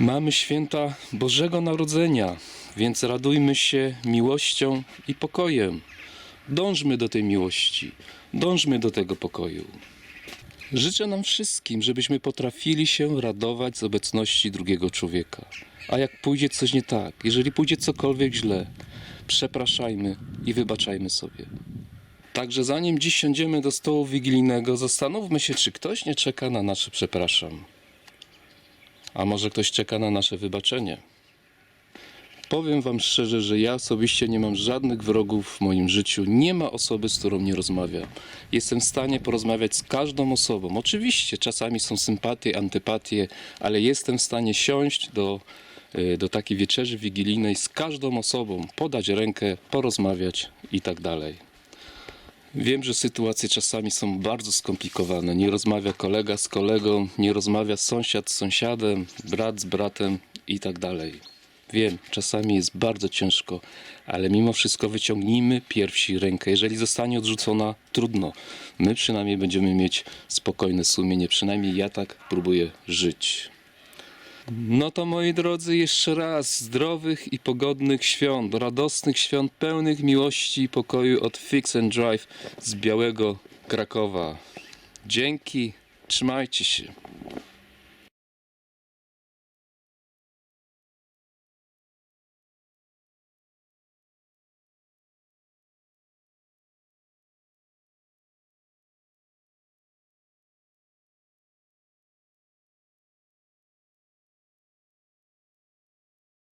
Mamy święta Bożego Narodzenia, więc radujmy się miłością i pokojem. Dążmy do tej miłości, dążmy do tego pokoju. Życzę nam wszystkim, żebyśmy potrafili się radować z obecności drugiego człowieka. A jak pójdzie coś nie tak, jeżeli pójdzie cokolwiek źle, przepraszajmy i wybaczajmy sobie. Także zanim dziś siądziemy do stołu wigilijnego, zastanówmy się, czy ktoś nie czeka na nasze przepraszam. A może ktoś czeka na nasze wybaczenie? Powiem Wam szczerze, że ja osobiście nie mam żadnych wrogów w moim życiu. Nie ma osoby, z którą nie rozmawiam. Jestem w stanie porozmawiać z każdą osobą. Oczywiście czasami są sympatie, antypatie, ale jestem w stanie siąść do, y, do takiej wieczerzy wigilijnej z każdą osobą, podać rękę, porozmawiać i tak dalej. Wiem, że sytuacje czasami są bardzo skomplikowane. Nie rozmawia kolega z kolegą, nie rozmawia sąsiad z sąsiadem, brat z bratem i tak dalej. Wiem, czasami jest bardzo ciężko, ale mimo wszystko wyciągnijmy pierwsi rękę. Jeżeli zostanie odrzucona, trudno. My przynajmniej będziemy mieć spokojne sumienie. Przynajmniej ja tak próbuję żyć. No to moi drodzy, jeszcze raz zdrowych i pogodnych świąt, radosnych świąt pełnych miłości i pokoju od Fix and Drive z Białego Krakowa. Dzięki, trzymajcie się.